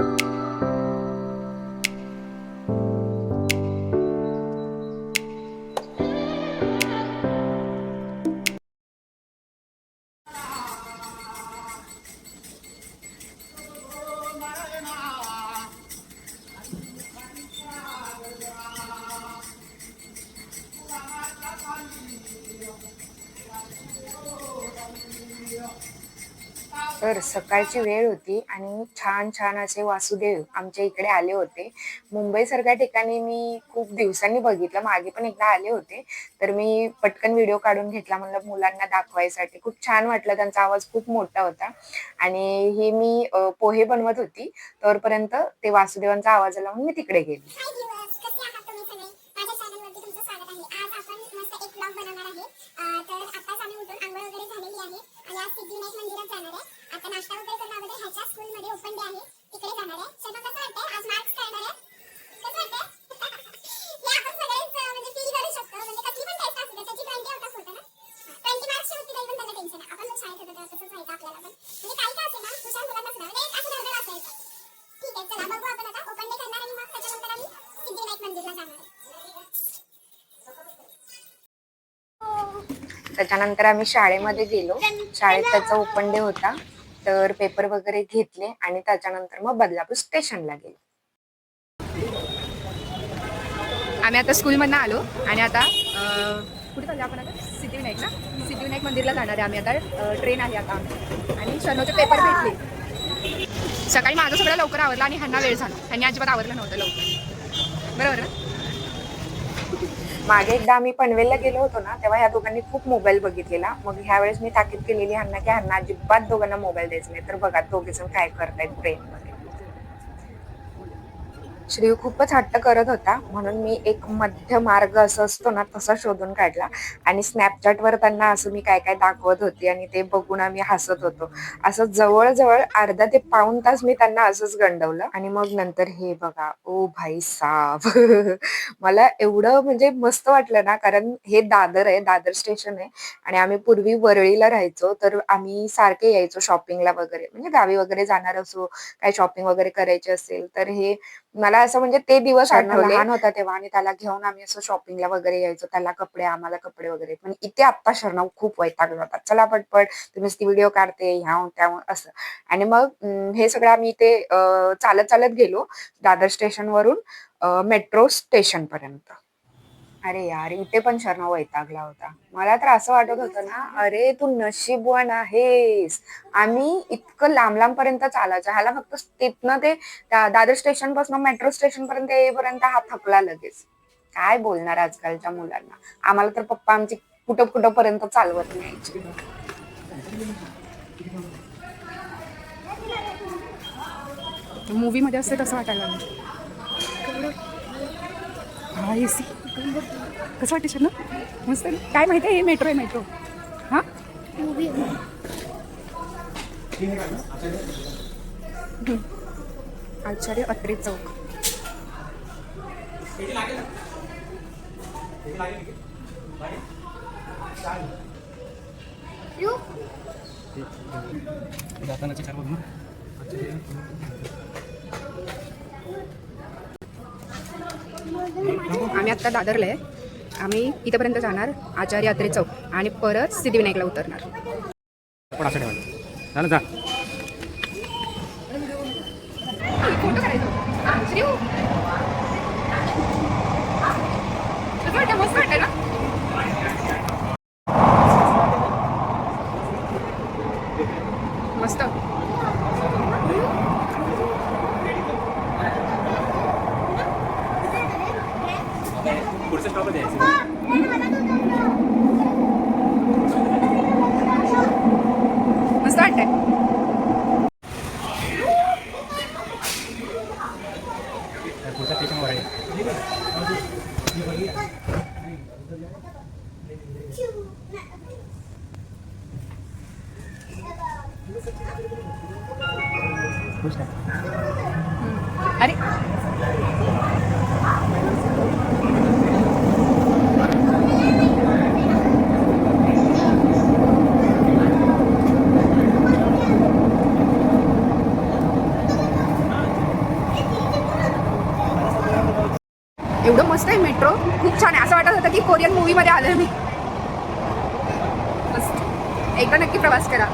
you तर सकाळची वेळ होती आणि छान छान असे वासुदेव आमच्या इकडे आले होते. मुंबईसारख्या ठिकाणी मी खूप दिवसांनी बघितलं. मागे पण एकदा आले होते. तर मी पटकन व्हिडिओ काढून घेतला. म्हणलं मुलांना दाखवायसाठी. खूप छान वाटलं. त्यांचा आवाज खूप मोठा होता. आणि हे मी पोहे बनवत होती. तोपर्यंत ते वासुदेवांचा आवाज आला म्हणून मी तिकडे गेली. तर आताच आम्ही उठून आंघोळ वगैरे झालेली आहे. आणि आज सिद्धिविनायक मंदिरात जाणार आहे. नाश्ता वगैरे करून अगोदर ह्याच्या स्कूलमध्ये ओपन डे आहे. तिकडे जाणार आहे. कसं वाटतंय? आज मार्क्स करणार आहे. कसं वाटतंय? हे आपण सगळेच म्हणजे फील करू शकतो. म्हणजे कसली पण टेस्ट असू दे त्याची ट्वेंटी आउट ऑफ होतं ना? ट्वेंटी मार्क्सची होती तरी पण त्याचं टेन्शन आपण पण शाळेत होतो तेव्हा तसंच व्हायचं आपल्याला पण. म्हणजे काही का ना हुशार मुलांना सुद्धा म्हणजे असं असायचं. ठीक आहे चला बघू आपण आता. ओपन डे करणार आणि मग त्याच्यानंतर आम्ही सिद्धिविनायक मंदिरला जाणार आहे. त्याच्यानंतर आम्ही शाळेमध्ये गेलो. शाळेत त्याचा ओपन डे होता. तर पेपर वगैरे घेतले आणि त्याच्यानंतर मग बदलापूर स्टेशनला गेले. आम्ही आता स्कूलमधनं आलो आणि आता कुठे चाललो आपण आता? सिद्धिविनायक ना? सिद्धिविनायक मंदिरला जाणार आहे आम्ही आता. ट्रेन आहे आता आमची. आणि शनोचे पेपर भेटले. सकाळी माझं सगळं लवकर आवरलं आणि ह्यांना वेळ झाला. ह्यांनी अजिबात आवरलं नव्हतं लवकर. बरोबर ना? मागे एकदा आम्ही पनवेलला गेलो होतो ना तेव्हा ह्या दोघांनी खूप मोबाईल बघितलेला. मग ह्या वेळेस मी ताकीद केलेली ह्यांना की ह्यांना अजिबात दोघांना मोबाईल द्यायचा नाही तर बघा दोघेजण काय करतायत ट्रेनमध्ये श्रीव खूपच हट्ट करत होता. म्हणून मी एक मध्य मार्ग असं असतो ना तसा शोधून काढला. आणि स्नॅपचॅटवर त्यांना असं मी काय काय दाखवत होते आणि ते बघून आम्ही हसत होतो. असं जवळजवळ अर्धा ते पाऊण तास मी त्यांना असंच गंडवलं. आणि मग नंतर हे बघा ओ भाई साब. मला एवढं म्हणजे मस्त वाटलं ना कारण हे दादर आहे दादर स्टेशन आहे. आणि आम्ही पूर्वी वरळीला राहायचो तर आम्ही सारखे यायचो शॉपिंगला वगैरे. म्हणजे गावी वगैरे जाणार असो काय शॉपिंग वगैरे करायची असेल तर हे मला असं म्हणजे ते दिवस आठवले लहान होता तेव्हा आणि त्याला घेऊन आम्ही असं शॉपिंगला वगैरे यायचो. त्याला कपडे आम्हाला कपडे वगैरे. पण इथे आत्ता शरणव खूप वैतागला होता चला पटपट तुम्ही ती व्हिडिओ काढते ह्याहून त्याहून असं. आणि मग हे सगळं आम्ही इथे चालत चालत गेलो दादर स्टेशन वरून मेट्रो स्टेशन पर्यंत. अरे यार इथे पण शरणव वैतागला होता. मला तर असं वाटत होतं ना अरे तू नशीबवान आहेस. आम्ही इतकं लांब लांब पर्यंत चालायचं. ह्याला फक्त तिथनं ते दा- दादर स्टेशनपासून मेट्रो स्टेशन पर्यंत येईपर्यंत हा थकला लगेच. काय बोलणार आजकालच्या मुलांना? आम्हाला तर पप्पा आमची कुठं कुठं पर्यंत चालवत न्यायचे. मूवीमध्ये असते तसं वाटायला लागलं. हा ए सी. कसं वाटते ना मस्त काय माहिती आहे? हे मेट्रो आहे मेट्रो हां? आचार्य अत्रे चौक. आम्ही आत्ता दादरला आहे. आम्ही इथंपर्यंत जाणार आचार्य अत्रे चौक आणि परत सिद्धिविनायकला उतरणार. झालं जा फोटो करायचो श्रीव. कसं वाटतं मस्त वाटतं ना मस्त पुढचं स्टॉप द्यायचं मस्त वाटतंय मस्त आहे मेट्रो खूप छान आहे. असं वाटत होतं की कोरियन मूवीमध्ये आलं मी. मस्त. एकदा नक्की प्रवास करा.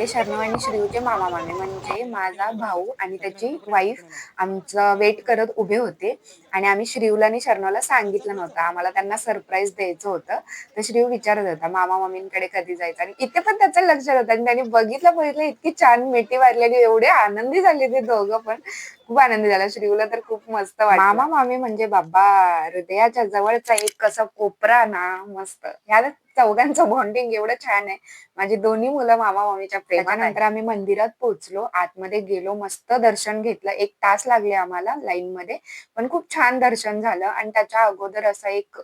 ते शर्णव आणि श्रीवचे मामा मामे. म्हणजे माझा भाऊ आणि त्याची वाईफ आमचं वेट करत उभे होते. आणि आम्ही श्रीवला आणि शर्णवला सांगितलं नव्हतं. आम्हाला त्यांना सरप्राईज द्यायचं होतं. तर श्रीव विचारत होता मामा मामींकडे कधी जायचं? आणि इथे पण त्याचं लक्ष होतं. आणि त्यांनी बघितलं बघितलं इतकी छान मिठी मारलेली एवढे आनंदी झाले ते दोघं पण. खूप आनंदी झाला. श्रीवला तर खूप मस्त वाटलं. मामा मामी म्हणजे बाबा हृदयाच्या जवळचा एक कसा कोपरा ना मस्त. ह्या चौघांचं बॉन्डिंग एवढं छान आहे. माझी दोन्ही मुलं मामा मामीच्या प्रेमानंतर आम्ही मंदिरात पोहोचलो. आतमध्ये गेलो मस्त दर्शन घेतलं. एक तास लागले आम्हाला लाईन मध्ये पण खूप छान दर्शन झालं आणि त्याच्या अगोदर असा एक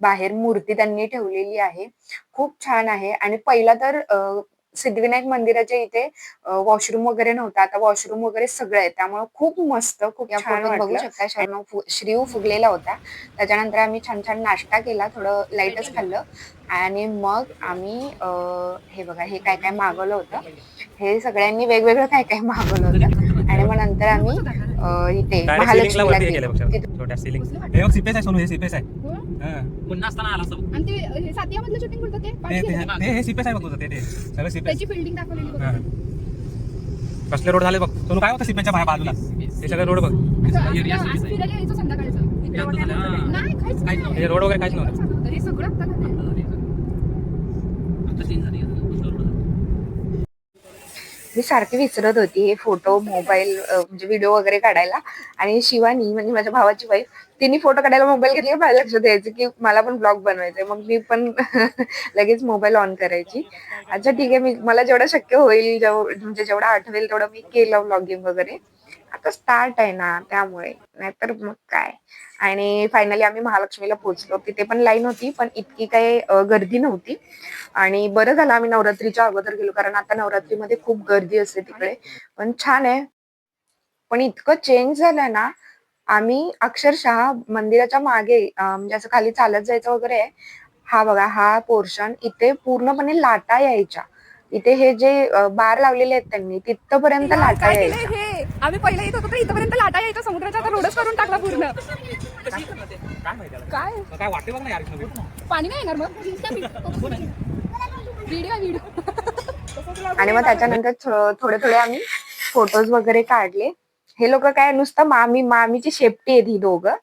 बाहेर मूर्ती त्यांनी ठेवलेली आहे. खूप छान आहे. आणि पहिला तर सिद्धिविनायक मंदिराच्या इथे वॉशरूम वगैरे नव्हता. आता वॉशरूम वगैरे सगळं आहे. त्यामुळे खूप मस्त खूप छान बघू शकता. शर्मा फु- श्रीव फुगलेला होता. त्याच्यानंतर आम्ही छान छान नाश्ता केला. थोडं लाईटच खाल्लं. आणि मग आम्ही हे बघा हे काय काय मागवलं होतं. हे सगळ्यांनी वेगवेगळं काय काय मागवलं होतं. आणि मग नंतर आम्ही इथे महालक्ष्मीला हे गेलो. छोट्या सिलिंग हे बघ सिपेस आहे सोनू हे सिपेस आहे हो? हां. पुन्हा असताना आला असतो आणि ते हे सातियामधलं शूटिंग बोलतात ते ते पाठी ते गेलं. ते- हे सिपेस आहे बघ तुझं ते ते सगळं सिपेस त्याची बिल्डिंग दाखवलेली बघ. हां. कसले रोड झाले बघ सोनू काय होतं सिपेसच्या बाहेर बाजूला ते सगळं रोड बघ असं- असं- आज. फिरायला यायचं संध्याकाळचं हां. नाही काहीच काहीच नाही हे रोड वगैरे काहीच नव्हतं हे सगळं आता झालंय. आता सीन झाली मी सारखी विसरत होती हे फोटो मोबाईल म्हणजे व्हिडिओ वगैरे काढायला. आणि शिवानी म्हणजे माझ्या भावाची वाईफ तिने फोटो काढायला मोबाईल घेतला. मला माझ्या लक्षात द्यायचं की मला पण ब्लॉग बनवायचंय. मग मी पण लगेच मोबाईल ऑन करायची. अच्छा ठीक आहे. मी मला जेवढं शक्य होईल जेव- म्हणजे जेवढं आठवेल तेवढं मी केलं ब्लॉगिंग वगैरे. आता स्टार्ट आहे ना त्यामुळे. नाहीतर मग काय? आणि फायनली आम्ही महालक्ष्मीला पोहोचलो. तिथे पण लाईन होती पण इतकी काही गर्दी नव्हती. आणि बरं झालं आम्ही नवरात्रीच्या अगोदर गेलो कारण आता नवरात्रीमध्ये खूप गर्दी असते तिकडे. पण छान आहे. पण इतकं चेंज झालं ना आम्ही अक्षरशः मंदिराच्या मागे म्हणजे असं खाली चालत जायचं वगैरे आहे. हा बघा हा पोर्शन इथे पूर्णपणे लाटा यायच्या. इथे हे जे बार लावलेले आहेत त्यांनी तिथपर्यंत लाटा यायच्या. आम्ही पहिला येत होतो तर इथपर्यंत लाटा यायचा समुद्राचा आता रोडच करून टाकला पूर्ण. काय? काय वाटते बघ ना यार. पाणी नाही येणार मग? Video video. आणि मग त्याच्यानंतर थोडे थोडे आम्ही फोटोज वगैरे काढले. हे लोक काय नुसतं मामी मामीची शेपटी आहेत ही दोघं.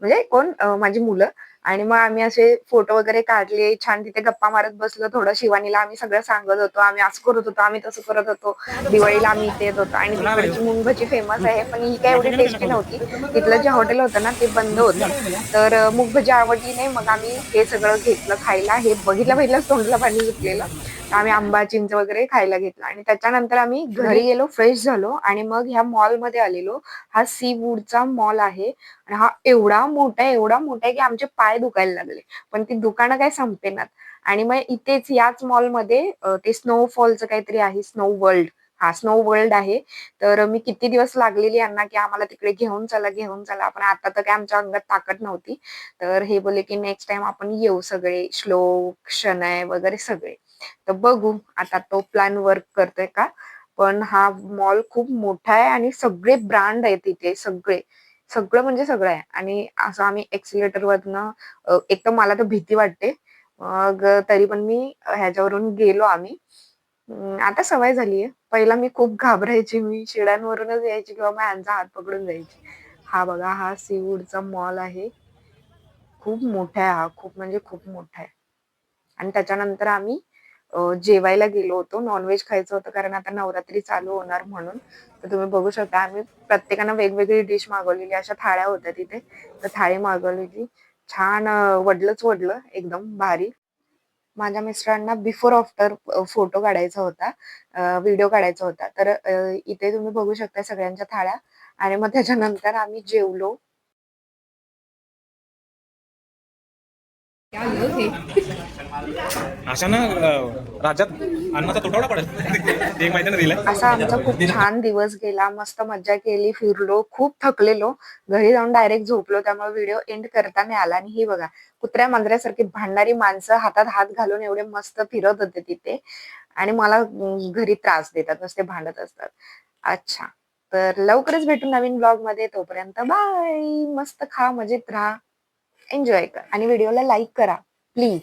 म्हणजे कोण? माझी मुलं. आणि मग आम्ही असे फोटो वगैरे काढले छान तिथे गप्पा मारत बसलो थोडं शिवानीला आम्ही सगळं सांगत होतो आम्ही असं करत होतो आम्ही तसं करत होतो. दिवाळीला आम्ही इथे येत होतो आणि तिकडची मुंग भजी फेमस आहे पण ही काय एवढी टेस्टी नव्हती. तिथलं जे हॉटेल होतं ना ते बंद होतं. तर अं, मूग भजी आवडली नाही मग आम्ही हे सगळं घेतलं खायला हे बघितलं बघितलं तोंडला पाणी सुटलेलं. आम्ही आंबा चिंच वगैरे खायला घेतला. आणि त्याच्यानंतर आम्ही घरी? गेलो फ्रेश झालो आणि मग ह्या मॉलमध्ये आलेलो. हा सी वूडचा मॉल आहे आणि हा एवढा मोठा आहे एवढा मोठा आहे की आमचे पाय दुखायला लागले. पण ती दुकानं काय संपेनात आणि मग इथेच याच मॉलमध्ये ते स्नोफॉलचं काहीतरी आहे स्नो वर्ल्ड. हा स्नो वर्ल्ड आहे. तर मी किती दिवस लागलेली यांना की आम्हाला तिकडे घेऊन चला घेऊन चला. पण आता तर काय आमच्या अंगात ताकद नव्हती. तर हे बोलले की नेक्स्ट टाइम आपण येऊ सगळे श्लोक शनय वगैरे सगळे. तर बघू आता तो प्लॅन वर्क करतोय का? पण हा मॉल खूप मोठा आहे आणि सगळे ब्रँड आहेत तिथे सगळे. सगळं म्हणजे सगळं आहे. आणि असं आम्ही एक्सिलेटर वरनं एक तर मला तर भीती वाटते. मग तरी पण मी ह्याच्यावरून गेलो आम्ही. आता सवय झाली आहे. पहिला मी खूप घाबरायची. मी शिड्यांवरूनच यायची किंवा मग यांचा हात पकडून जायची. हा बघा हा सीवूडचा मॉल आहे. खूप मोठा आहे हा. खूप म्हणजे खूप मोठा आहे. आणि त्याच्यानंतर आम्ही जेवायला गेलो होतो. नॉनव्हेज खायचं होतं कारण आता नवरात्री चालू होणार म्हणून. तर तुम्ही बघू शकता आम्ही प्रत्येकानं वेगवेगळी डिश मागवलेली. अशा थाळ्या होत्या तिथे. तर थाळी मागवलेली. छान वडलंच वडलं. एकदम भारी माझ्या मिस्टरांना बिफोर आफ्टर फोटो काढायचा होता. व्हिडिओ काढायचा होता. तर इथे तुम्ही बघू शकता सगळ्यांच्या थाळ्या. आणि मग त्याच्यानंतर आम्ही जेवलो. अशा राज्यात अन्नाचा तुटवडा पडेल. एक माहिती दिलं असा आमचा खूप छान दिवस गेला. मस्त मज्जा केली फिरलो खूप थकलेलो. घरी जाऊन डायरेक्ट झोपलो त्यामुळे व्हिडिओ एंड करता नाही आला. आणि ही बघा कुत्र्या मांजऱ्यासारखी भांडणारी माणसं हातात हात घालून एवढे मस्त फिरत होते तिथे. आणि मला घरी त्रास देतात नुसते भांडत असतात. अच्छा. तर लवकरच भेटू नवीन ब्लॉगमध्ये. तोपर्यंत बाय मस्त खा मजेत राहा. एन्जॉय कर. आणि व्हिडिओला लाईक करा. प्लीज